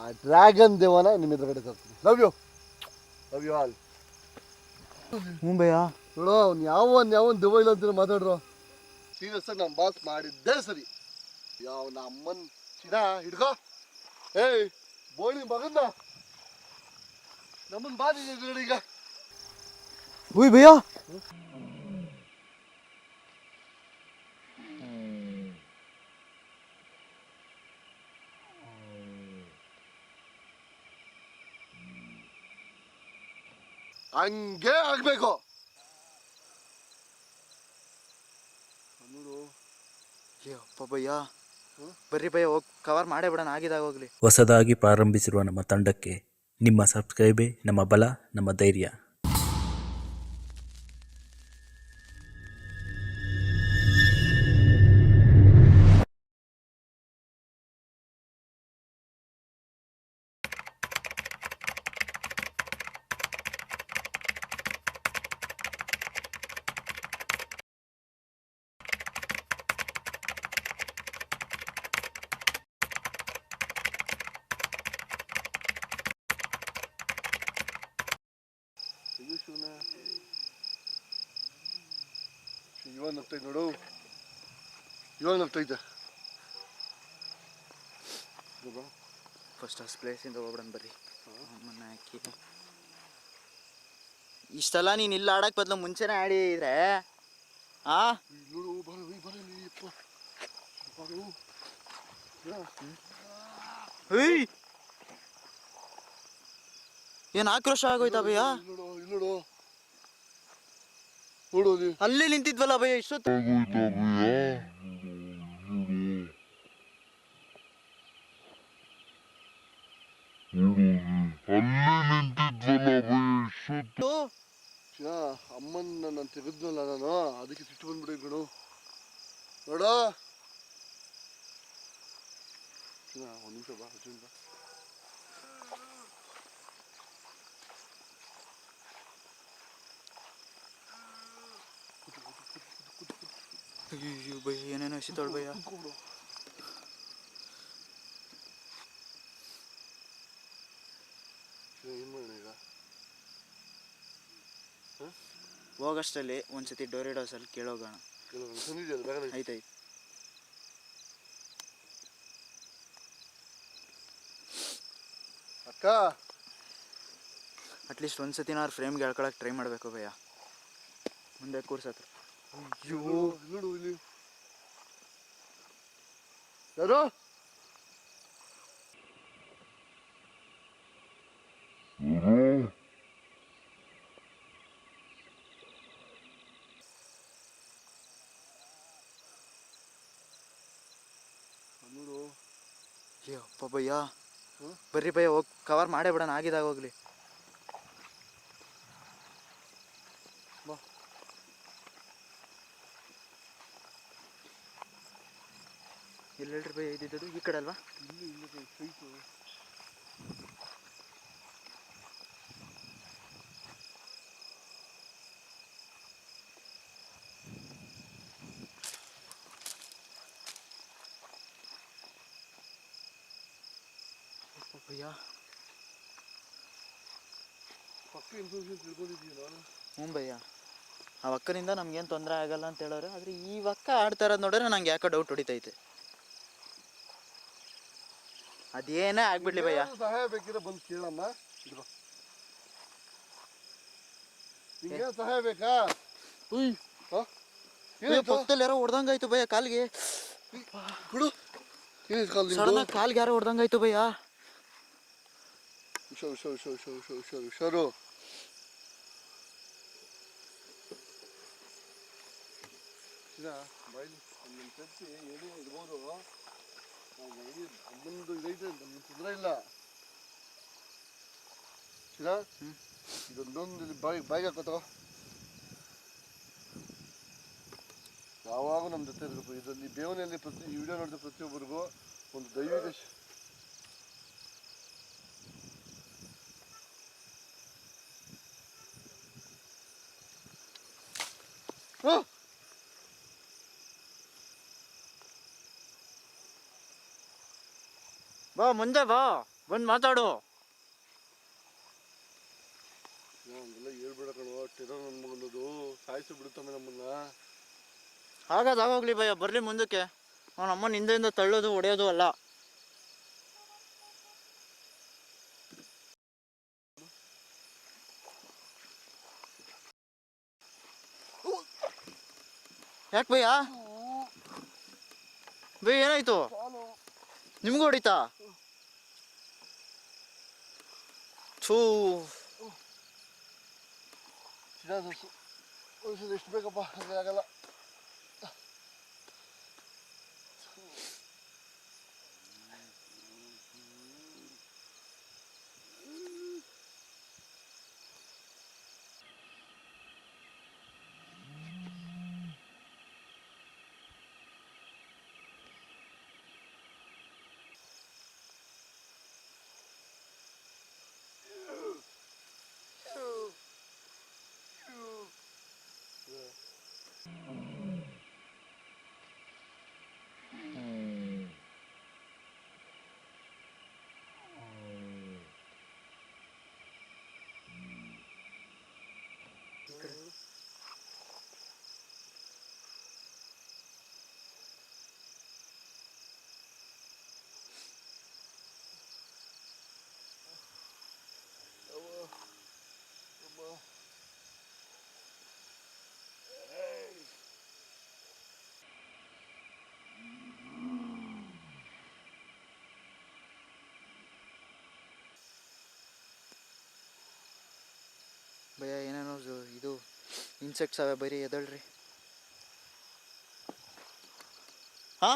ಆ ಡ್ರ್ಯಾಗನ್ ದೇವನ ನಿಮ್ಮ ಎದುರುಗಡೆ ತರ್ತೀನಿ. Love you love you all bhaiya ನೋಡೋ ಅವ್ನು ಯಾವನ್ ಯಾವನ್ ದೆವ್ವ ಇಲ್ಲ ಅಂತ ಮಾತಾಡ್ರು. ಸೀರಿಯಸ್ ಆಗಿ ನಮ್ಮ ಬಾಸ್ ಮಾಡಿದ್ದೇ ಸರಿ. ಯಾವ ನಮ್ಮನ್ ಚಿನ್ನ ಹಿಡ್ಕೋ. ಏಯ್ ಬೋಳಿ ಮಗನ್ನ. ನಮ್ಮನ್ ಬಾ ನೀನ್ ಎದುರುಗಡೆ ಈಗ. ಉಯ್ ಭಯ್ಯ. ಹಂಗೆ ಆಗಬೇಕು ನೋಡು ಅಪ್ಪ ಭಯ್ಯ ಬರ್ರಿ ಭಯ್ಯ ಹೋಗಿ ಕವರ್ ಮಾಡೇ ಬಿಡೋಣ ಆಗಿದಾಗ ಹೋಗ್ಲಿ. ಹೊಸದಾಗಿ ಪ್ರಾರಂಭಿಸಿರುವ ನಮ್ಮ ತಂಡಕ್ಕೆ ನಿಮ್ಮ ಸಬ್ಸ್ಕ್ರೈಬೇ ನಮ್ಮ ಬಲ ನಮ್ಮ ಧೈರ್ಯ. ಇಷ್ಟೆಲ್ಲ ನೀನು ಇಲ್ಲ ಆಡಕ್ ಬದಲು ಮುಂಚೆನೇ ಆಡಿದ್ರೆ ಆ? ಈ ನೋಡು ಬರ ಈ ಬರ ಇಲ್ಲಿ ಅಪ್ಪ ಬಾರು. ಏಯ್! ಏನ್ ಆಕ್ರೋಶ ಆಗೋಯ್ತಾ ಭಯ್ಯ? ಅಲ್ಲಿ ನಿಂತಿದ್ವಲ್ಲ ಇಲ್ಲಿ ಇಷ್ಟೊತ್ತು? ಅಲ್ಲಿ ನಿಂತಿದ್ವಲ್ಲ ಭಯ್ಯ ಇಷ್ಟೊತ್ತು? ಚಿನ್ನ ಅಮ್ಮನ್ನ ನಾನು ತೆಗೆದ್ನಲ್ಲ ನಾನು. ಅದಕ್ಕೆ ಸಿಟ್ಟು ಬಂದ್ಬಿಡಿ ಕಣು ನೋಡ. ಒಂದು ನಿಮಿಷ ಬಾ ಅರ್ಜುನ್ ಬಾ. ಅಯ್ಯೋ ಬೈ ಏನೇನೋ ಎಸಿತಾಳ್ ಭಯ್ಯ ಕೂತ್ಕೊಂಡ್ಬಿಡು ಚಿನ್ನ ಏನು ಮಾಡೋಣ ಈಗ ಹೋಗಷ್ಟಲ್ಲಿ ಒಂದ್ಸತಿ ಡೋರಿಡೋಸಲ್ಲಿ ಕೇಳೋಗೋಣ. ಆಯ್ತು ಆಯ್ತಾಯ್ತು. ಅಕ್ಕ. ಅಟ್ಲೀಸ್ಟ್ ಒಂದ್ಸತಿನಾರು ಫ್ರೇಮ್ಗೆ ಹೇಳ್ಕೊಳಕ್ ಟ್ರೈ ಮಾಡಬೇಕು ಭಯ್ಯ ಮುಂದೆ ಕೂರ್ಸತ್ರ. ಅಯ್ಯೋ ನೋಡು ಇಲ್ಲಿ. ಯಾರು ನೋಡು ಅಯ್ಯೋ ಅಪ್ಪ ಭಯ್ಯ ಹ್ಮ್? ಬರ್ರಿ ಭಯ್ಯ ಹೋಗಿ ಕವರ್ ಮಾಡೇ ಬಿಡೋಣ ಆಗಿದಾಗ ಹೋಗ್ಲಿ. ಬಾ. ಎಲ್ಲಿ ಹೇಳ್ರಿ ಭಯ್ಯ ಇದ್ದಿದ್ದು ಈ ಕಡೆ ಅಲ್ವಾ? ಇಲ್ಲಿ ಇಲ್ಲಿ ಸೈಟು ಅಪ್ಪ ಭಯ್ಯ ಪಕ್ಕ ಇನ್ಫಾರ್ಮೇಷನ್ ತಿಳ್ಕೊಂಡಿದ್ದೀವಿ ನಾನು ಹ್ಞೂ ಭಯ್ಯ ಆ ಅಕ್ಕನಿಂದ ನಮ್ಗೇನು ತೊಂದರೆ ಆಗಲ್ಲ ಅಂತ ಹೇಳೋರು ಆದರೆ ಈ ಅಕ್ಕ ಆಡ್ತಾ ಇರೋದು ನೋಡಿದ್ರೆ ನಂಗೆ ಯಾಕೋ ಡೌಟ್ ಹೊಡಿತೈತೆ. ಅದೇನೇ ಆಗ್ಬಿಡ್ಲಿ ಭಯ್ಯ. ಸಹಾಯ ಬೇಕಿದ್ರೆ ಬಂದು ಕೇಳಮ್ಮ. ನಿಂಗೆ ಸಹಾಯ ಬೇಕಾ? ಉಯ್. ಪಕ್ಕದಲ್ಲಿ ಯಾರೋ ಹೊಡ್ದಂಗಾಯ್ತು ಭಯ್ಯ ಕಾಲ್ಗೆ. ಸಡನ್ ಯಾರೋ ಹೊಡ್ದಂಗಾಯ್ತು ಭಯ್ಯ. ಹುಷಾರು ಹುಷಾರು ಹುಷಾರು ಹುಷಾರು ಹುಷಾರು ಹುಷಾರು. ಹುಷಾರು ಚಿನ್ನ ನಮ್ಮ ಒಂದೊಂದು ಸರ್ತಿ ಏನೇ ಇರ್ಬೋದು ಅಮ್ಮಂದು ಇದೈತೆ ನಮ್ಮ ತೊಂದರೆ ಇಲ್ಲ ಚಿನ್ನ ಇದೊಂದೊಂದು ಇಲ್ಲಿ ಬಾಯಿ ಬಾಯಿಗೆ ಹಾಕೋತೋ ಯಾವಾಗ ನಮ್ಮ ಜೊತೆ ಇರಬೇಕು ಇದರಲ್ಲಿ ಬೇವನೆಯಲ್ಲಿ ಪ್ರತಿ ಈ ವಿಡಿಯೋ ನೋಡಿದ ಪ್ರತಿಯೊಬ್ಬರಿಗೂ ಒಂದು ದೈವಿಕ ಶ- ಬಾ ಮುಂದೆ ಬಾ ಬಂದು ಮಾತಾಡು ಹಂಗೆಲ್ಲ ಹೇಳ್ಬೇಡ ಕಣೋ ಟೆರರ್ ನನ್ನ ಮಗನದು ಸಾಯಿಸಿ ಬಿಡುತ್ತಮ್ಮ ನಮ್ಮನ್ನ ಹಾಗಾದ ಆಗೋಗ್ಲಿ ಭಯ ಬರಲಿ ಮುಂದಕ್ಕೆ ಅವನ ಅಮ್ಮನ ಹಿಂದೆಯಿಂದ ತಳ್ಳೋದು ಹೊಡೆಯೋದು ಅಲ್ಲ ಯಾಕೆ ಭಯ್ಯ ಭಯ ಏನಾಯ್ತು ನಿಮ್ಗೂ ಹೊಡಿತಾ ಥೂ ಚಿನ್ನ ಎಷ್ಟು ಬೇಕಪ್ಪ ಹಾಗೆ ಆಗಲ್ಲ ಭಯ ಏನೇನೋ ಜು- ಇದು ಇನ್ಸೆಕ್ಟ್ಸ್ ಅವೆ ಬರೀ ಎದಳ್ರಿ. ಹಾ?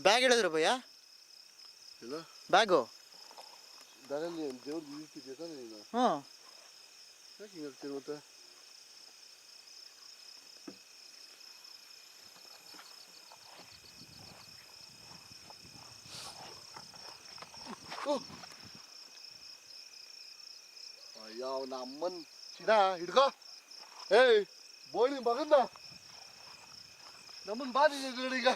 ಬ್ಯಾಗ್ ಹೇಳಿದ್ರು ಭಯ್ಯ? ಇಲ್ಲ. ಬ್ಯಾಗು? ತಾನೇ ನೀನು? ಯಾಕೆ ಹಿಂಗೆ ಮತ್ತೆ? ಅಯ್ಯೋ ಅವನ ನಮ್ಮನ್ ಚಿನ್ನ ಹಿಡ್ಕೋ. ಏಯ್ ಬೋಳಿ ಮಗಂದ. ನಮ್ಮನ್ ಬಾರಿ ಈಗ.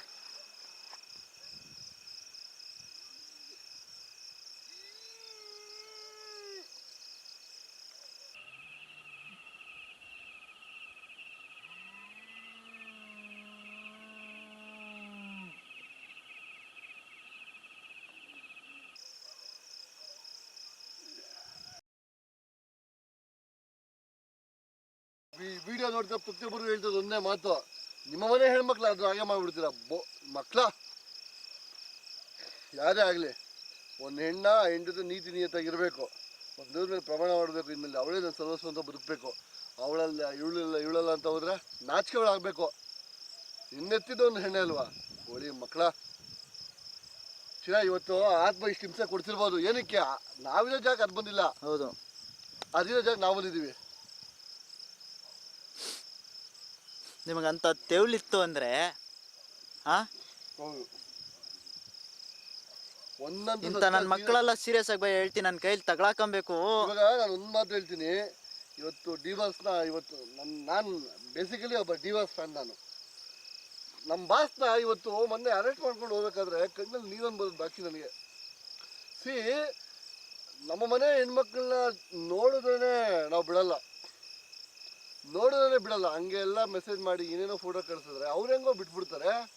ವಿಡಿಯೋ ನೋಡ್ತಾ ಪ್ರತಿಯೊಬ್ಬರು ಹೇಳ್ತದೆ ಒಂದೇ ಮಾತು. ನಿಮ್ಮ ಮನೆ ಹೆಣ್ಮಕ್ಳು ಆದ್ರೂ ಹಾಗೆ ಮಾಡ್ಬಿಡ್ತೀರ? ಬೋ ಮಕ್ಳ? ಯಾರೇ ಆಗಲಿ ಒಂದು ಹೆಣ್ಣ ಹೆಂಡದ ನೀತಿ ನಿಯತ್ತಾಗಿರಬೇಕು. ಒಂದು ದೂರ ಮೇಲೆ ಪ್ರಮಾಣ ಮಾಡಬೇಕು ಇನ್ಮೇಲೆ ಅವಳೇ ನನ್ನ ಸರ್ವಸ್ವ ಅಂತ ಬದುಕಬೇಕು. ಅವಳಲ್ಲ ಇವಳಲ್ಲ ಇವಳಲ್ಲ ಅಂತ ಹೋದ್ರೆ ನಾಚಿಕೆ ನಿನ್ನೆತ್ತಿದ್ದು ಇನ್ನೆತ್ತಿದ ಒಂದು ಹೆಣ್ಣೆ ಅಲ್ವಾ? ಹೋಳಿ ಮಕ್ಕಳ ಚಿರ ಇವತ್ತು ಆತ್ಮ ಇಷ್ಟು ಹಿಂಸೆ ಕೊಡ್ತಿರ್ಬೋದು ಏನಕ್ಕೆ? ನಾವಿರೋ ಜಾಗ ಅದು ಬಂದಿಲ್ಲ. ಹೌದು. ಅದಿರೋ ಜಾಗ ನಾವು ಬಂದಿದ್ದೀವಿ ನಿಮಗಂತ ತೆವಲಿತ್ತು ಅಂದ್ರೆ ಹಾ ಹೌದು. ಒಂದಂತೂ ಇಂಥ ನನ್ನ ಮಕ್ಕಳೆಲ್ಲ ಸೀರಿಯಸ್ ಆಗಿ ಬೈ ಹೇಳ್ತೀನಿ ನನ್ನ ಕೈಲಿ ತಗೊಳಕಂಬೇಕು. ಇವಾಗ ನಾನು ಒಂದು ಮಾತು ಹೇಳ್ತೀನಿ. ಇವತ್ತು ಡಿವಾಸ್ನ ಇವತ್ತು ನನ್ನ ನಾನು ಬೇಸಿಕಲಿ ಒಬ್ಬ ಡಿವಾಸ್ ಫ್ಯಾನ್ ನಾನು. ನಮ್ಮ ಬಾಸ್ನ ಇವತ್ತು ಮೊನ್ನೆ ಅರೆಸ್ಟ್ ಮಾಡ್ಕೊಂಡು ಹೋಗ್ಬೇಕಾದ್ರೆ ಕಣ್ಣಲ್ಲಿ ನೀರನ್ನು ಬರೋದು ಬಾಕಿ ನನಗೆ. ಸಿ ನಮ್ಮ ಮನೆ ಹೆಣ್ಮಕ್ಳನ್ನ ನೋಡಿದ್ರೇ ನಾವು ಬಿಡಲ್ಲ. ನೋಡಿದ್ರೆ ಬಿಡಲ್ಲ. ಹಂಗೆ ಎಲ್ಲ ಮೆಸೇಜ್ ಮಾಡಿ ಏನೇನೋ ಫೋಟೋ ಕಳ್ಸಿದ್ರೆ ಅವ್ರು ಹೆಂಗೋ ಬಿಟ್ಬಿಡ್ತಾರೆ.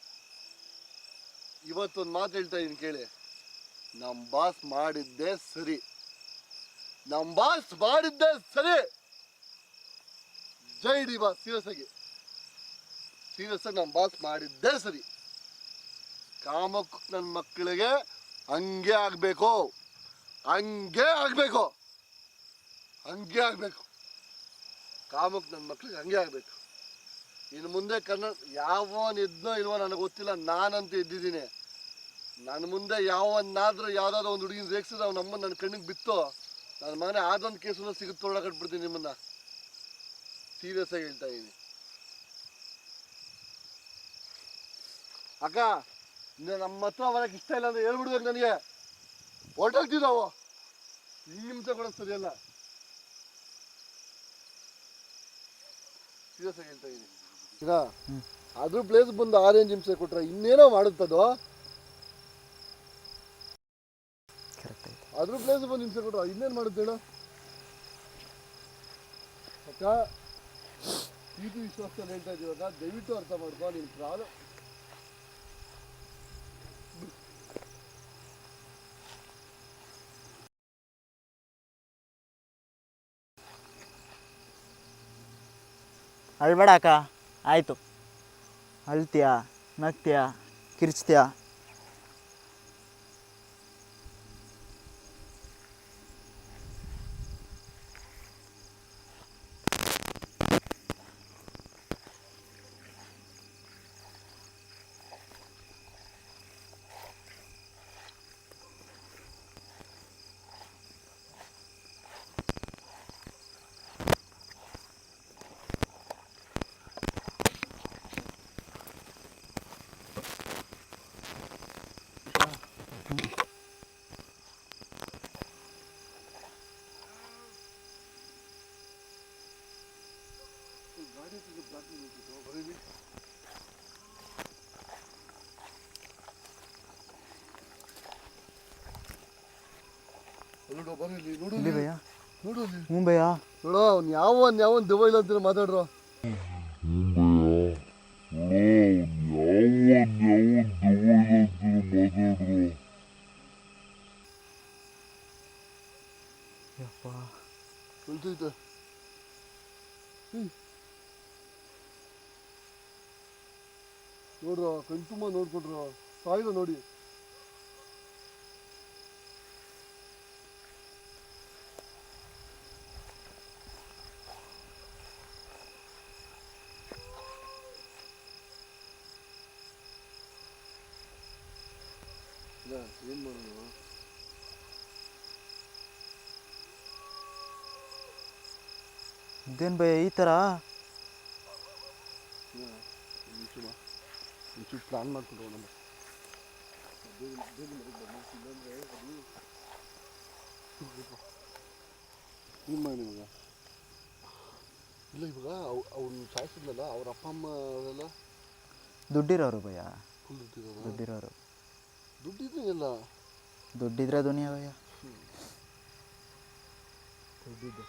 ಇವತ್ತೊಂದು ಮಾತು ಹೇಳ್ತಾ ಇದ್ದೀನಿ ಕೇಳಿ. ನಮ್ಮ ಬಾಸ್ ಮಾಡಿದ್ದೆ ಸರಿ. ನಮ್ಮ ಬಾಸ್ ಮಾಡಿದ್ದೆ ಸರಿ. ಜೈ ಡಿ ಬಾಸ್ ಸೀರಿಯಸ್ ಆಗಿ. ಸೀರಿಯಸ್ ಆಗಿ ನಮ್ಮ ಬಾಸ್ ಮಾಡಿದ್ದೇ ಸರಿ. ಕಾಮಕ್ ನನ್ನ ಮಕ್ಕಳಿಗೆ ಹಂಗೆ ಆಗಬೇಕು. ಹಂಗೆ ಆಗಬೇಕು. ಹಂಗೆ ಆಗಬೇಕು. ಕಾಮಕ್ ನನ್ನ ಮಕ್ಳಿಗೆ ಹಂಗೆ ಆಗಬೇಕು. ಇನ್ನು ಮುಂದೆ ಕನ್ನಡ ಯಾವನಿದ್ನೋ ಇಲ್ವೋ ನನಗೆ ಗೊತ್ತಿಲ್ಲ, ನಾನಂತೂ ಇದ್ದಿದ್ದೀನಿ. ನನ್ನ ಮುಂದೆ ಯಾವನ್ನಾದರೂ ಯಾವ್ದಾದ್ರು ಒಂದು ಹುಡುಗಿನ ರೇಗಿಸಿದ್ರೆ ಅವ್ನ ಅಮ್ಮ ನನ್ನ ಕಣ್ಣಿಗೆ ಬಿತ್ತು ನನ್ನ ಮನೆ ಆದೊಂದು ಕೇಸನ್ನು ಸಿಗುತ್ತೆ ತೊಗೊಳ ಕಟ್ಬಿಡ್ತೀನಿ ನಿಮ್ಮನ್ನ. ಸೀರಿಯಸ್ ಆಗಿ ಹೇಳ್ತಾ ಇದ್ದೀನಿ ಅಕ್ಕ ನಮ್ಮ ಹತ್ರ ಬರೋಕ್ಕೆ ಇಷ್ಟ ಇಲ್ಲ ಅಂದ್ರೆ ಹೇಳ್ಬಿಡ್ಬೇಕು ನನಗೆ. ಹೋಟೆಲ್ ನಾವು ಈ ಕೂಡ ಸರಿಯಲ್ಲ. ಸೀರಿಯಸ್ ಆಗಿ ಹೇಳ್ತಾ ಇದ್ದೀನಿ ಅದ್ರ ಪ್ಲೇಸ್ ಬಂದು ಆರೆಂಜ್ ಹಿಂಸೆ ಕೊಟ್ರೆ ಇನ್ನೇನೋ ಮಾಡುತ್ತದು? ಅದ್ರ ಪ್ಲೇಸ್ ಬಂದು ಹಿಂಸೆ ಕೊಟ್ರೆ ಇನ್ನೇನು ಮಾಡುತ್ತೆ ಹೇಳು? ಅಕ್ಕ ಇದು ವಿಶ್ವಾಸದಲ್ಲಿ ಹೇಳ್ತಾ ಇದ್ದೀವಾಗ ದಯವಿಟ್ಟು ಅರ್ಥ ಮಾಡ್ಕೊ ನಿಮ್ ಪ್ರಾಬ್ಲಮ್ ಅಳ್ಬೇಡ ಅಕ್ಕ. ಆಯಿತು. ಅಳ್ತೀಯ ನಗ್ತೀಯ ಕಿರ್ಚ್ತೀಯ. ನೋಡು ಬರೀಲಿ ನೋಡು ಇಲ್ಲಿ ಭಯ್ಯ ನೋಡು ಅಲ್ಲಿ. ಹ್ಞೂ ಭಯ್ಯ ನೋಡು ಅವ್ನು ಯಾವನ್ ಯಾವನ್ ದುಬೈಲ್ ಅಂತೀರ ಮಾತಾಡ್ರು ಯಪ್ಪ ನಿಲ್ತೈತೆ ನೋಡ್ರ ಕಣ್ ತುಂಬ ನೋಡ್ಕೊಟ್ರು ಸಾಯಿಲ್ಲ ನೋಡಿ ಇಲ್ಲ, ಏನ್ ಮಾಡೋದು ಇದೇನು ಭಯ, ಈ ಥರ ಪ್ಲಾನ್ ಮಾಡ್ಕೊಂಡು ನಮ್ಮ ಏನು ಮಾಡಿ ಇಲ್ಲ ಇವಾಗ ಅವ್ನು ಸಾಯಿಸಿದ್ನಲ್ಲ ಅವ್ರ ಅಪ್ಪ ಅಮ್ಮ ಅವರೆಲ್ಲ ದುಡ್ಡಿರೋರು ಭಯ? ಫುಲ್ ದುಡ್ಡಿರೋದು ದುಡ್ಡಿರೋರು. ದುಡ್ಡಿದ್ರೆ ಎಲ್ಲ ದುಡ್ಡಿದ್ರೆ ದುನಿಯಾ ಭಯ? ದುಡ್ಡಿದ್ದು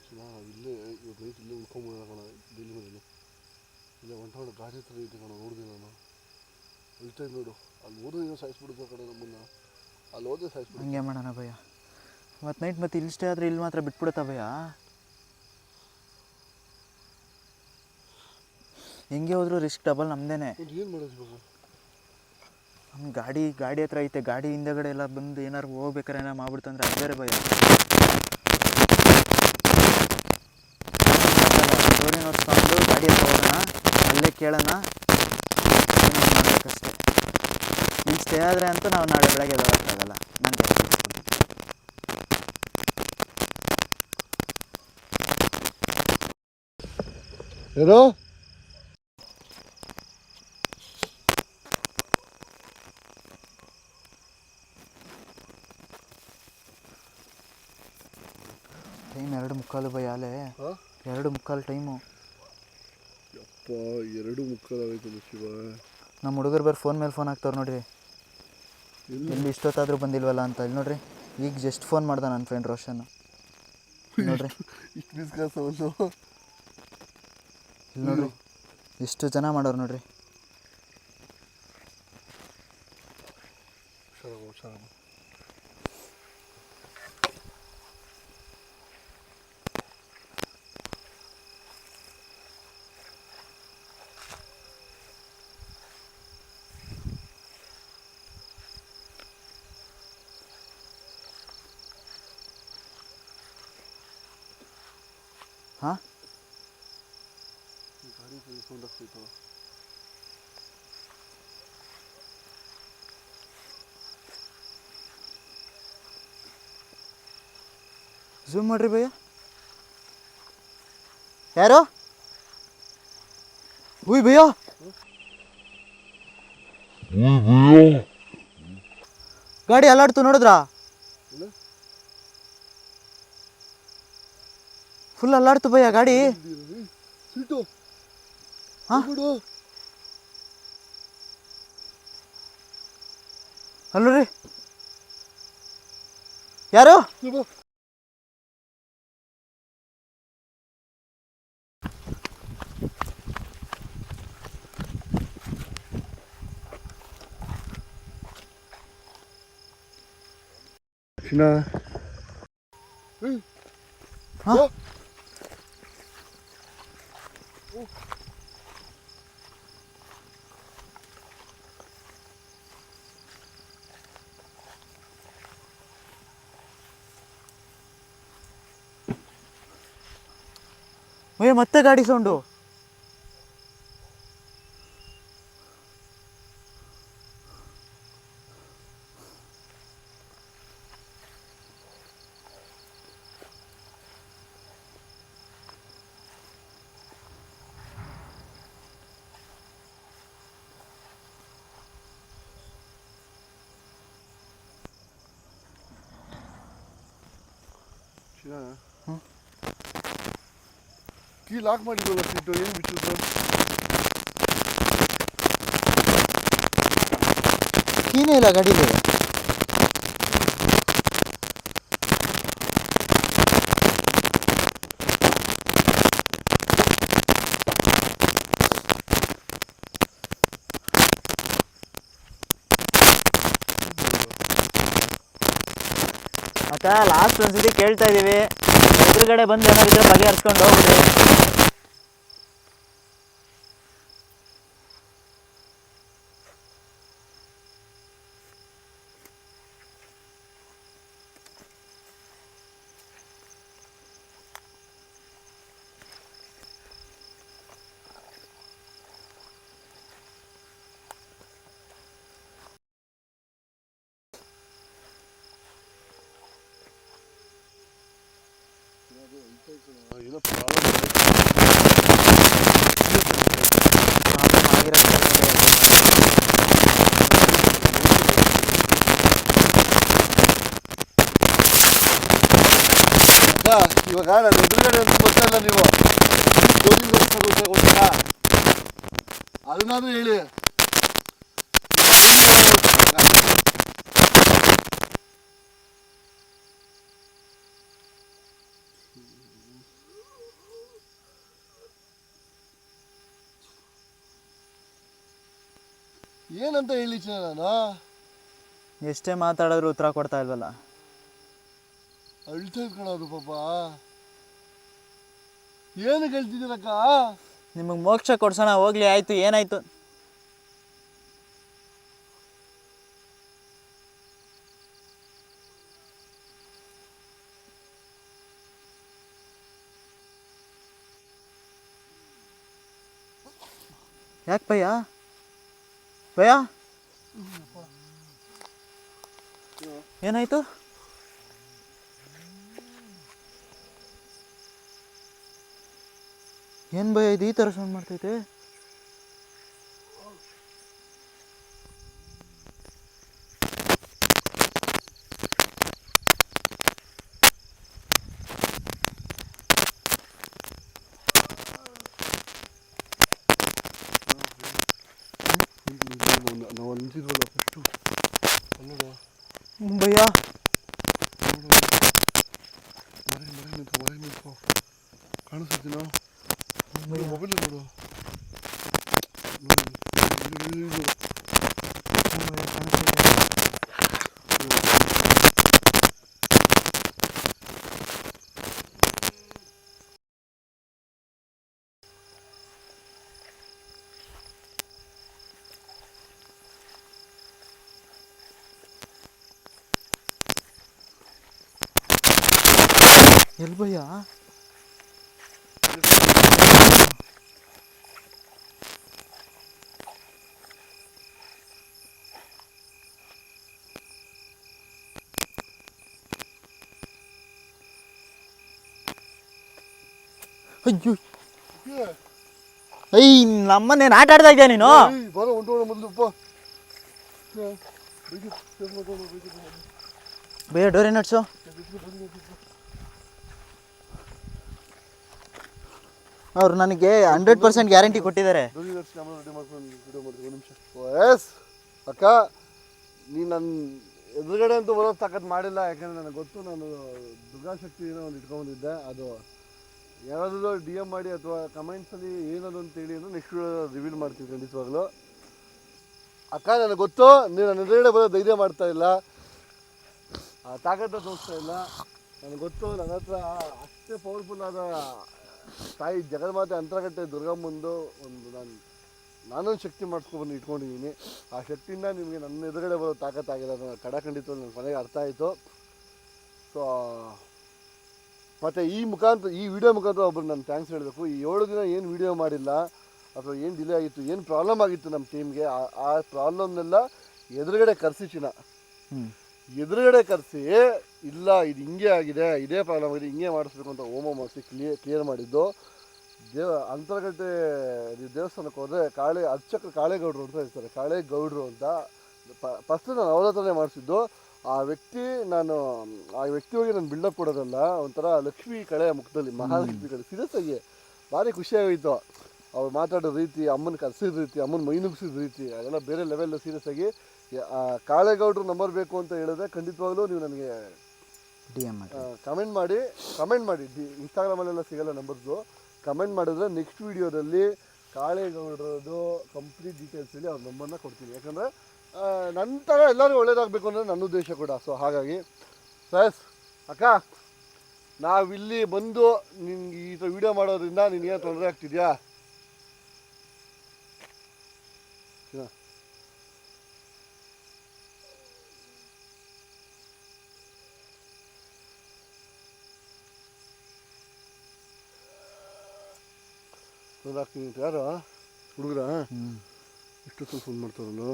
ಶಿವ ಇಲ್ಲೇ ಇವತ್ತು ನೈಟ್ ಇಲ್ಲೇ ಉಳ್ಕೊಂಬಿಡೋಣ ಕಣ ಡೆಲ್ಲಿ ಮನೇಲಿ ಇಲ್ಲೇ ಹೊಂಟೋಣ ಗಾಡಿ ಹತ್ರ ಇದ್ದೆ ಕಣ ನೋಡಿದೆ ನಾನು. ಅಳ್ತಾ ನೋಡು. ಅಲ್ಲಿ ಹೋದ್ರೆ ಏನೋ ಸಾಯಿಸ್ಬಿಡುತ್ತೆ ಕಡೆ ನಮ್ಮನ್ನ. ಅಲ್ಲಿ ಹೋದ್ರೆ ಸಾಯಿಸ್ಬಿಡುತ್ತೆ. ಹಂಗೆ ಮಾಡೋಣ ಭಯ ಮತ್ತು ನೈಟ್ ಮತ್ತೆ ಇಲ್ಲಿ ಸ್ಟೇ ಆದರೆ ಇಲ್ಲಿ ಮಾತ್ರ ಬಿಟ್ಬಿಡುತ್ತಾ ಭಯ ಹೆಂಗೆ ಹೋದರೂ ರಿಸ್ಕ್ ಡಬಲ್ ನಮ್ದೇನೆ. ಒಂದು ಏನು ಮಾಡೋದು ಇವಾಗ? ನಮ್ಮ ಗಾಡಿ ಗಾಡಿ ಹತ್ರ ಐತೆ. ಗಾಡಿ ಹಿಂದೆಗಡೆ ಎಲ್ಲ ಬಂದು ಏನಾರು ಹೋಗ್ಬೇಕಾರೆ ಏನೋ ಮಾಡ್ಬಿಡ್ತಂದ್ರೆ ಅದು ಬೇರೆ ಭಯ. ನೋಡ್ಕೊಂಡು ಗಾಡಿ ಹತ್ರ ಹೋಗೋಣ. ಅಲ್ಲೇ ಕೇಳೋಣ. ಮಾಡಬೇಕಷ್ಟೇ ಮಾಡ್ಬೇಕಷ್ಟೆ ಸ್ಟೇ ಆದರೆ ಅಂತೂ ನಾವು ನಾಳೆ ಬೆಳಗ್ಗೆ ಬರೋಕ್ಕಾಗಲ್ಲ. ನಾನು ಏನೋ ಟೈಮ್ ಎರಡು ಮುಕ್ಕಾಲು ಭಯ ಅಲ್ಲೇ ಹಾಂ ಎರಡು ಮುಕ್ಕಾಲು ಟೈಮು ಯಪ್ಪ ಎರಡು ಮುಕ್ಕಾಲಾಗೈತಲ್ಲ ಶಿವ ನಮ್ಮ ಹುಡುಗರು ಬೇರೆ ಫೋನ್ ಮೇಲೆ ಫೋನ್ ಹಾಕ್ತಾರೆ ನೋಡ್ರಿ. ಇಲ್ಲಿ. ಇಷ್ಟೊತ್ತಾದ್ರೂ ಬಂದಿಲ್ವಲ್ಲ ಅಂತ ಇಲ್ಲಿ ನೋಡ್ರಿ. ಈಗ ಜಸ್ಟ್ ಫೋನ್ ಮಾಡ್ದೆ ನನ್ನ ಫ್ರೆಂಡ್ ರೋಷನ್. ನೋಡ್ರಿ. ಇಷ್ಟು ನೋಡ್ರಿ. ಎಷ್ಟು ಜನ ಮಾಡೋರು ನೋಡ್ರಿ. ಝೂಮ್ ಮಾಡ್ರಿ ಭಯ್ಯ? ಯಾರು? ಉಯ್ ಭಯ್ಯ? ಗಾಡಿ ಅಲ್ಲಾಡ್ತು ನೋಡಿದ್ರಾ. ಫುಲ್ ಅಲ್ಲಾಡ್ತು ಭಯ್ಯ ಗಾಡಿ. ಸೀಟು ಹಾ? ಬಿಡು ಅಲ್ಲೂ ರೀ ಯಾರು ನೀವು ಚಿನ್ನ ಹಾ? ಮತ್ತೆ ಗಾಡಿ ಸೌಂಡು ಚಿನ್ನ ಕೀ ಲಾಕ್ ಮಾಡಿದ್ವಲ್ಲ ಸೀಟು ಏನು ಬಿಚ್ಚಿದ್ರು ಕೀನೇ ಇಲ್ಲ ಗಾಡಿ ಅಕ್ಕ ಲಾಸ್ಟ್ ಒಂದ್ಸತಿ ಕೇಳ್ತಾ ಇದೀವಿ. ಎದುರುಗಡೆ ಬಂದು ಏನಾರಿದ್ರೆ ಬಗೆಹರಿಸ್ಕೊಂಡು ಹೋಗ್ಬಿಡ್ರಿ ಏನೋ ಇವಾಗ ನಾನು ಎದುರುಗಡೆ ಅಂತ ಗೊತ್ತಲ್ಲ ನೀವು? ಅದನ್ನಾದ್ರೂ ಹೇಳಿ. ಏನಂತ ಹೇಳಿ ನಾನು? ಎಷ್ಟೇ ಮಾತಾಡಿದ್ರು ಉತ್ತರ ಕೊಡ್ತಾ ಇಲ್ವಲ್ಲ? ಅಳ್ತಾ ಕಣೋದು ಪಾಪ. ಏನು ಕೇಳ್ತಿದ್ದೀರಕ್ಕ? ನಿಮಗೆ ಮೋಕ್ಷ ಕೊಡ್ಸೋಣ ಹೋಗ್ಲಿ ಆಯ್ತು ಏನಾಯ್ತು? ಯಾಕೆ ಭಯ್ಯ? ಭಯ್ಯ ಏನಾಯ್ತು? ಏನು ಭಯ ಇದು? ಈ ಥರ ಸೌಂಡ್ ಮಾಡ್ತೈತೆ ನಾವು ನಿಂತಿದ್ವಲ್ಲ ಫಸ್ಟು ಕನ್ನಡ ಭಯ್ಯ ಮರೆ ಮರೆ ನಿಂತು ಮರೆ ನಿಂತು ಕಾಣಿಸ್ತೀನಿ ನೋಡು ಮೊಬೈಲ್ ನೋಡು ನೋಡಿ, ಇಲ್ಲಿ, ಇಲ್ಲಿ, ಇಲ್ಲಿ. ಭಯ್ಯ ಅಯ್ಯೋ. ಏಯ್ ನಮ್ಮನ್ನೇನು ಆಟ ಆಡ್ತಾ ಇದೆಯಾ ನೀನು? ಬರೋ ಹೊಂಟೋಣ ಮೊದಲು ಅಪ್ಪ ಹಾ, ಬೇಗ, ಬೇಗ ಮಾಡೋಣ, ಬೇಗ ಮಾಡೋಣ. ಡೋರಿ ನಡ್ಸು ಅವ್ರು ನನಗೆ ಹಂಡ್ರೆಡ್ ಪರ್ಸೆಂಟ್ ಗ್ಯಾರಂಟಿ ಕೊಟ್ಟಿದ್ದಾರೆ. ಅಕ್ಕ ನೀ ನನ್ನ ಎದುರುಗಡೆ ಅಂತೂ ಬರೋ ಮಾಡಿಲ್ಲ, ಯಾಕಂದ್ರೆ ನನಗೆ ಗೊತ್ತು ನಾನು ದುರ್ಗಾಶಕ್ತಿ ಏನೋ ಒಂದು ಇಟ್ಕೊಂಡಿದ್ದೆ. ಅದು ಯಾರಾದರೂ ಡಿ ಎಂ ಮಾಡಿ ಅಥವಾ ಕಮೆಂಟ್ಸಲ್ಲಿ ಏನದು ಅಂತೇಳಿ ಅಂದ್ರೆ ನೆಕ್ಸ್ಟ್ ರಿವೀಲ್ ಮಾಡ್ತೀವಿ ಖಂಡಿತವಾಗ್ಲೂ. ಅಕ್ಕ, ನನಗೆ ಗೊತ್ತು, ನೀನು ನನ್ನ ಎದುರುಗಡೆ ಬರೋ ಧೈರ್ಯ ಮಾಡ್ತಾ ಇಲ್ಲ. ಆ ತಾಕತ್ತ ತೋರಿಸ್ತಾ ಇಲ್ಲ. ನನಗೆ ಗೊತ್ತು, ನನ್ನ ಹತ್ರ ಅಷ್ಟೇ ಪವರ್ಫುಲ್ ಆದ ತಾಯಿ ಜಗನ್ಮಾತೆ ಅಂತರಗಟ್ಟೆ ದುರ್ಗಮ್ಮಂದು ಒಂದು ನಾನು ನಾನೊಂದು ಶಕ್ತಿ ಮಾಡಿಸ್ಕೊಂಡು ಇಟ್ಕೊಂಡಿದ್ದೀನಿ. ಆ ಶಕ್ತಿಯಿಂದ ನಿಮಗೆ ನನ್ನ ಎದುರುಗಡೆ ಬರೋ ತಾಕತ್ತಾಗಿದೆ ಅದನ್ನು ಕಡಖಂಡಿತ ನನ್ನ ಕೊನೆಗೆ ಅರ್ಥ ಆಯಿತು. ಸೊ ಮತ್ತು ಈ ಮುಖಾಂತರ ಈ ವಿಡಿಯೋ ಮುಖಾಂತರ ಒಬ್ಬರು ನಾನು ಥ್ಯಾಂಕ್ಸ್ ಹೇಳಬೇಕು. ಈ ಏಳು ದಿನ ಏನು ವಿಡಿಯೋ ಮಾಡಿಲ್ಲ ಅಥವಾ ಏನು ಡಿಲೇ ಆಗಿತ್ತು ಏನು ಪ್ರಾಬ್ಲಮ್ ಆಗಿತ್ತು ನಮ್ಮ ಟೀಮ್ಗೆ ಆ ಪ್ರಾಬ್ಲಮ್ನೆಲ್ಲ ಎದುರುಗಡೆ ಕರೆಸಿ ಚಿನ್ನ. ಎದುರುಗಡೆ ಕರೆಸಿ ಇಲ್ಲ ಇದು ಹಿಂಗೆ ಆಗಿದೆ ಇದೇ ಪ್ರಾಬ್ಲಮ್ ಆಗಿದೆ ಹಿಂಗೆ ಮಾಡಿಸ್ಬೇಕು ಅಂತ ಹೋಮ ಮಾಡಿಸಿ ಕ್ಲಿಯರ್ ಕ್ಲಿಯರ್ ಮಾಡಿದ್ದು. ದೇವ ಅಂತರಗಟ್ಟೆ ದೇವಸ್ಥಾನಕ್ಕೆ ಹೋದರೆ ಕಾಳೆ ಅರ್ಚಕರು ಕಾಳೇಗೌಡರು ಅಂತ ಹೇಳ್ತಾರೆ ಕಾಳೇಗೌಡರು ಅಂತ. ಫಸ್ಟ್ ನಾನು ಅವರತ್ರನೇ ಮಾಡಿಸಿದ್ದು. ಆ ವ್ಯಕ್ತಿ ನಾನು ಆ ವ್ಯಕ್ತಿ ಹೋಗಿ ನಾನು ಬಿಲ್ಡಪ್ ಕೊಡೋದಲ್ಲ ಒಂಥರ ಲಕ್ಷ್ಮಿ ಕಳೆ ಮುಖದಲ್ಲಿ ಮಹಾಲಕ್ಷ್ಮಿ ಕಳೆ ಸೀರಿಯಸ್ ಆಗಿ ಭಾರಿ ಖುಷಿಯಾಗೋಯಿತು. ಅವ್ರು ಮಾತಾಡೋ ರೀತಿ ಅಮ್ಮನ ಕರೆಸಿದ ರೀತಿ ಅಮ್ಮನ ಮೈ ನುಗ್ಸಿದ ರೀತಿ ಅದೆಲ್ಲ ಬೇರೆ ಲೆವೆಲ್ ಸೀರಿಯಸ್ ಆಗಿ ಕಾಳೇಗೌಡರು ನಂಬರ್ ಬೇಕು ಅಂತ ಹೇಳಿದ್ರೆ ಖಂಡಿತವಾಗ್ಲೂ ನೀವು ನನಗೆ ಕಮೆಂಟ್ ಮಾಡಿ ಕಮೆಂಟ್ ಮಾಡಿ. ಡಿ ಇನ್ಸ್ಟಾಗ್ರಾಮಲ್ಲೆಲ್ಲ ಸಿಗಲ್ಲ ನಂಬರ್ಸು ಕಮೆಂಟ್ ಮಾಡಿದ್ರೆ ನೆಕ್ಸ್ಟ್ ವಿಡಿಯೋದಲ್ಲಿ ಕಾಳೇಗೌಡರದು ಕಂಪ್ಲೀಟ್ ಡೀಟೇಲ್ಸ್ ಹೇಳಿ ಅವ್ರ ನಂಬರ್ನ ಕೊಡ್ತೀನಿ. ಯಾಕಂದರೆ ನಂತರ ಎಲ್ಲರೂ ಒಳ್ಳೇದಾಗಬೇಕು ಅನ್ನೋದು ನನ್ನ ಉದ್ದೇಶ ಕೂಡ. ಸೊ ಹಾಗಾಗಿ ಸಸ್ ಅಕ್ಕ, ನಾವಿಲ್ಲಿ ಬಂದು ನಿನ್ಗೆ ಈ ಥರ ವೀಡಿಯೋ ಮಾಡೋದ್ರಿಂದ ನಿನಗೇನು ತೊಂದರೆ ಆಗ್ತಿದ್ಯಾ ಚಿನ್ನ. ಆಗ್ತೀನಿ ಅಂತ ಯಾರು ಹುಡುಗರ? ಇಷ್ಟು ಸ್ವಲ್ಪ ಫೋನ್ ಮಾಡ್ತಾರಲ್ಲ?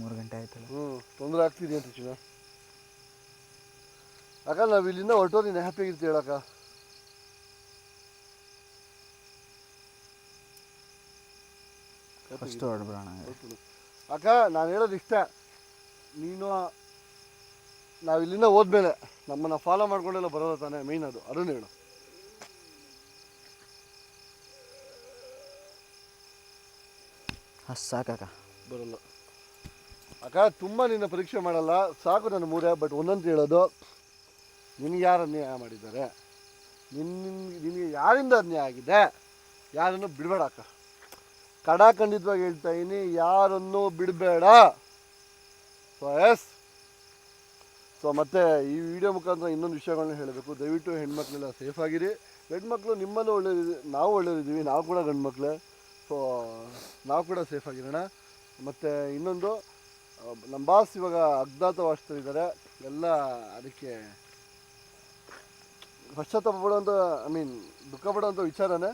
ಮೂರು ಗಂಟೆ ಆಯ್ತಲ್ಲ. ಹ್ಞೂ ತೊಂದರೆ ಆಗ್ತಿದೆ ಅಂತ ಚಿನ್ನ. ಅಕ್ಕ ನಾವು ಇಲ್ಲಿಂದ ಹೊರಟೋ ನೀನು ಹ್ಯಾಪಿ ಆಗಿರ್ತೀವಿ ಹೇಳಕ್ಕ. ಫಸ್ಟು ಹೊಡ್ಬಿಡೋಣ ಅಕ್ಕ ನಾನು ಹೇಳೋದು ಇಷ್ಟ. ನೀನು ನಾವು ಇಲ್ಲಿಂದ ಹೋದ್ಮೇಲೆ ನಮ್ಮನ್ನು ಫಾಲೋ ಮಾಡ್ಕೊಂಡೆಲ್ಲ ಬರೋದು ತಾನೇ ಮೇಯ್ನ್ ಅದು. ಅದನ್ನು ಹೇಳು. ಅಷ್ಟು ಸಾಕಕ್ಕ ಬರಲ್ಲ. ಅಕ್ಕ ತುಂಬ ನಿನ್ನ ಪರೀಕ್ಷೆ ಮಾಡಲ್ಲ, ಸಾಕು ನನ್ನ ಮೂರೇ ಬಟ್ ಒಂದಂತ ಹೇಳೋದು ನಿನಗೆ ಯಾರು ಅನ್ಯಾಯ ಮಾಡಿದ್ದಾರೆ? ನಿನ್ನ ನಿನಗೆ ಯಾರಿಂದ ಅನ್ಯಾಯ ಆಗಿದೆ? ಯಾರನ್ನು ಬಿಡಬೇಡ ಅಕ್ಕ. ಕಡಾಖಂಡಿತವಾಗಿ ಹೇಳ್ತಾ ಇದ್ದೀನಿ ಯಾರನ್ನು ಬಿಡಬೇಡ. ಸೊ ಎಸ್ ಸೊ ಮತ್ತೆ ಈ ವಿಡಿಯೋ ಮುಖಾಂತರ ಇನ್ನೊಂದು ವಿಷಯಗಳನ್ನ ಹೇಳಬೇಕು. ದಯವಿಟ್ಟು ಹೆಣ್ಮಕ್ಳೆಲ್ಲ ಸೇಫ್ ಆಗಿರಿ. ಹೆಣ್ಮಕ್ಳು ನಿಮ್ಮಲ್ಲೂ ಒಳ್ಳೆಯದಿದೆ ನಾವು ಒಳ್ಳೆಯದಿದ್ದೀವಿ ನಾವು ಕೂಡ ಗಂಡು ಮಕ್ಕಳೇ ಸೊ, ನಾವು ಕೂಡ ಸೇಫ್ ಆಗಿರೋಣ. ಮತ್ತು ಇನ್ನೊಂದು ನಮ್ಮ ಬಾಸ್ ಇವಾಗ ಅಜ್ಞಾತವಾಸದಲ್ಲಿದ್ದಾರೆ ಎಲ್ಲ ಅದಕ್ಕೆ ಪಶ್ಚಾತ್ತಾಪ ಪಡುವಂಥ ಐ ಮೀನ್ ದುಃಖ ಪಡುವಂಥ ವಿಚಾರನೇ.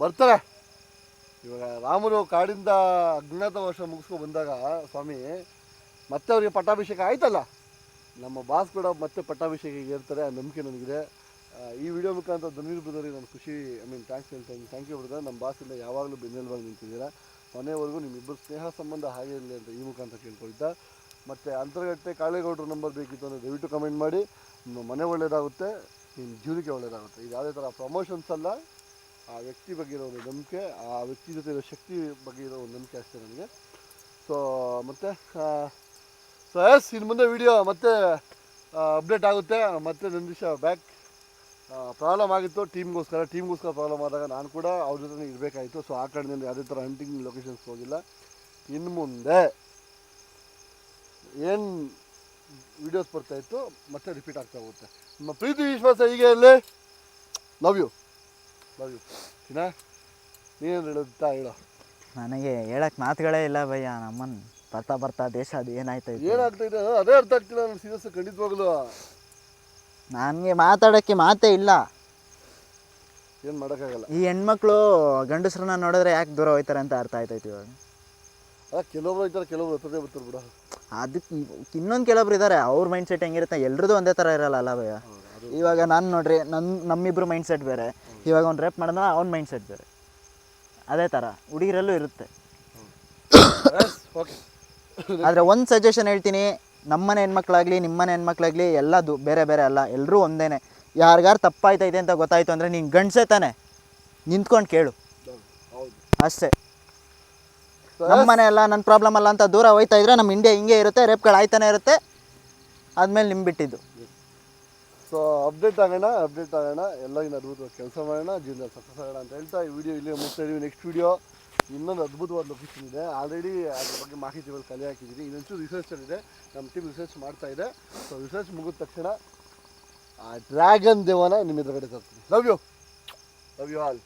ಬರ್ತಾರೆ. ಇವಾಗ ರಾಮರು ಕಾಡಿಂದ ಅಜ್ಞಾತವಾಸ ಮುಗಿಸ್ಕೊ ಬಂದಾಗ ಸ್ವಾಮಿ, ಮತ್ತೆ ಅವರಿಗೆ ಪಟ್ಟಾಭಿಷೇಕ ಆಯ್ತಲ್ಲ? ನಮ್ಮ ಬಾಸ್ ಕೂಡ ಮತ್ತೆ ಪಟ್ಟಾಭಿಷೇಕ ಏರ್ತಾರೆ, ಆ ನಂಬಿಕೆ ನನಗಿದೆ. ಈ ವಿಡಿಯೋ ಮುಖಾಂತರ ಧನ್ವೀರ್ ಬ್ರದರಿಗೆ ನಾನು ಖುಷಿ ಐ ಮೀನ್ ಥ್ಯಾಂಕ್ಸ್ ಹೇಳ್ತೇನೆ ಥ್ಯಾಂಕ್ ಯು ಬ್ರದರ್ ನಮ್ಮ ಬಾಸಿಂದ ಯಾವಾಗಲೂ ಬೆನ್ನೆಲುಬಾಗಿ ನಿಂತಿದ್ದೀರಾ? ಕೊನೆವರೆಗೂ ನಿಮ್ಮಿಬ್ಬರು ಸ್ನೇಹ ಸಂಬಂಧ ಹಾಗೆ ಇರಲಿ ಅಂತ ಈ ಮುಖಾಂತರ ಕೇಳ್ಕೊಳ್ತಾ. ಮತ್ತು ಅಂತರ್ಗಟ್ಟೆ ಕಾಳೇಗೌಡರ ನಂಬರ್ ಬೇಕಿತ್ತು ಅಂದರೆ ದಯವಿಟ್ಟು ಕಮೆಂಟ್ ಮಾಡಿ. ನಿಮ್ಮ ಮನೆ ಒಳ್ಳೆಯದಾಗುತ್ತೆ ನಿಮ್ಮ ಜೀವನಕ್ಕೆ ಒಳ್ಳೆಯದಾಗುತ್ತೆ ಇದು ಯಾವುದೇ ಥರ ಪ್ರಮೋಷನ್ಸ್ ಅಲ್ಲ. ಆ ವ್ಯಕ್ತಿ ಬಗ್ಗೆ ಇರೋ ಒಂದು ನಂಬಿಕೆ, ಆ ವ್ಯಕ್ತಿ ಜೊತೆ ಇರೋ ಶಕ್ತಿ ಬಗ್ಗೆ ಇರೋ ಒಂದು ನಂಬಿಕೆ ಅಷ್ಟೇ ನನಗೆ. ಸೊ ಮತ್ತು ಸೊ ಎಸ್ ಇನ್ನು ಮುಂದೆ ವಿಡಿಯೋ ಮತ್ತೆ ಅಪ್ಡೇಟ್ ಆಗುತ್ತೆ. ಮತ್ತೆ ನಂದೀಶ ಬ್ಯಾಕ್ ಪ್ರಾಬ್ಲಮ್ ಆಗಿತ್ತು ಟೀಮ್ಗೋಸ್ಕರ ಟೀಮ್ಗೋಸ್ಕರ ಪ್ರಾಬ್ಲಮ್ ಆದಾಗ ನಾನು ಕೂಡ ಅವ್ರ ಜೊತೆ ಇರಬೇಕಾಯಿತು. ಸೊ ಆ ಕಾರಣದಿಂದ ಯಾವುದೇ ಥರ ಹಂಟಿಂಗ್ ಲೊಕೇಶನ್ಸ್ ಹೋಗಿಲ್ಲ. ಇನ್ನು ಮುಂದೆ ಏನು ವಿಡಿಯೋಸ್ ಬರ್ತಾ ಇತ್ತು ಮತ್ತೆ ರಿಪೀಟ್ ಆಗ್ತಾ ಹೋಗುತ್ತೆ. ನಮ್ಮ ಪ್ರೀತಿ ವಿಶ್ವಾಸ ಹೀಗೆ ಇಲ್ಲಿ ಲವ್ ಯು ಲವ್ ಯು ಏನಾ ನೀನೇನು ಹೇಳುತ್ತಾ ಹೇಳೋ. ನನಗೆ ಹೇಳಕ್ಕೆ ಮಾತುಗಳೇ ಇಲ್ಲ ಭಯ್ಯ. ನಮ್ಮನ್ನು ಬರ್ತಾ ಬರ್ತಾ ದೇಶ ಅದು ಏನಾಯ್ತು ಏನಾಗ್ತಾ ಇದೆ ಅದೇ ಅರ್ಥ ಆಗ್ತಿಲ್ಲ. ನನ್ನ ಸೀರಿಯಸ್ ಖಂಡಿತವಾಗ್ಲು. ನನಗೆ ಮಾತಾಡೋಕ್ಕೆ ಮಾತೇ ಇಲ್ಲ. ಏನು ಮಾಡೋಕ್ಕಾಗಲ್ಲ. ಈ ಹೆಣ್ಮಕ್ಳು ಗಂಡಸ್ರನ್ನ ನೋಡಿದ್ರೆ ಯಾಕೆ ದೂರ ಹೋಯ್ತಾರೆ ಅಂತ ಅರ್ಥ ಆಯ್ತೈತಿ ಇವಾಗ. ಅಲ್ಲ ಕೆಲವೊಬ್ರು ಇದ್ದಾರೆ ಕೆಲವೊಬ್ರು ಬರ್ತಾರೆ ಬಿಡ. ಅದಕ್ಕೆ ಇನ್ನೊಂದು ಕೆಲವೊಬ್ರು ಇದ್ದಾರೆ ಅವ್ರ ಮೈಂಡ್ ಸೆಟ್ ಹೆಂಗಿರುತ್ತೆ ಎಲ್ರದ್ದು ಒಂದೇ ಥರ ಇರಲ್ಲ ಅಲ್ಲ ಭಯ. ಇವಾಗ ನಾನು ನೋಡ್ರಿ ನನ್ನ ನಮ್ಮಿಬ್ರು ಮೈಂಡ್ ಸೆಟ್ ಬೇರೆ ಇವಾಗ ಅವ್ನು ರೇಪ್ ಮಾಡಿದ್ರೆ ಅವ್ನ ಮೈಂಡ್ ಸೆಟ್ ಬೇರೆ. ಅದೇ ಥರ ಹುಡುಗಿರಲ್ಲೂ ಇರುತ್ತೆ. ಆದರೆ ಒಂದು ಸಜೆಷನ್ ಹೇಳ್ತೀನಿ ನಮ್ಮನೆ ಹೆಣ್ಮಕ್ಳಾಗಲಿ ನಿಮ್ಮನೆ ಹೆಣ್ಮಕ್ಳಾಗಲಿ ಎಲ್ಲದು ಬೇರೆ ಬೇರೆ ಅಲ್ಲ. ಎಲ್ಲರೂ ಒಂದೇನೆ. ಯಾರಿಗಾರು ತಪ್ಪಾಯ್ತೈತೆ ಅಂತ ಗೊತ್ತಾಯ್ತು ಅಂದರೆ ನೀನು ಗಂಡಸೇ ತಾನೆ. ನಿಂತ್ಕೊಂಡು ಕೇಳು. ಹೌದು. ಅಷ್ಟೇ ನಮ್ಮನೆ ಅಲ್ಲ ನನ್ನ ಪ್ರಾಬ್ಲಮ್ ಅಲ್ಲ ಅಂತ ದೂರ ಹೋಯ್ತಾ ಇದ್ರೆ ನಮ್ಮ ಇಂಡಿಯಾ ಹಿಂಗೆ ಇರುತ್ತೆ ರೇಪ್ಗಳು ಆಯ್ತಾನೆ ಇರುತ್ತೆ. ಆದಮೇಲೆ ನಿಮ್ಮ ಬಿಟ್ಟಿದ್ದು. ಸೊ ಅಪ್ಡೇಟ್ ಆಗೋಣ ಅಪ್ಡೇಟ್ ಆಗೋಣ. ಎಲ್ಲ ಅದ್ಭುತವಾಗಿ ಕೆಲಸ ಮಾಡೋಣ ಜೀವನ ಸಕ್ಸಸ್ ಆಗೋಣ ಅಂತ ಹೇಳ್ತಾ ಈ ವಿಡಿಯೋ ಇಲ್ಲಿ ಮುಗಿಸ್ತಾ ಇದೀವಿ. ನೆಕ್ಸ್ಟ್ ವಿಡಿಯೋ ಇನ್ನೊಂದು ಅದ್ಭುತವಾದ ಲೊಕೇಶನ್ ಇದೆ. ಆಲ್ರೆಡಿ ಅದ್ರ ಬಗ್ಗೆ ಮಾಹಿತಿಗಳು ಕಲೆ ಹಾಕಿದ್ದೀನಿ ಇನ್ನೊಂಚೂರು ರಿಸರ್ಚ್ ಇದೆ ನಮ್ಮ ಟೀಮ್ ರಿಸರ್ಚ್ ಮಾಡ್ತಾ ಇದೆ. ಸೊ ರಿಸರ್ಚ್ ಮುಗಿದ ತಕ್ಷಣ ಆ ಡ್ರ್ಯಾಗನ್ ದೇವನ ನಿಮ್ಮ ಎದುರುಗಡೆ ತರ್ತೀನಿ. Love you love you all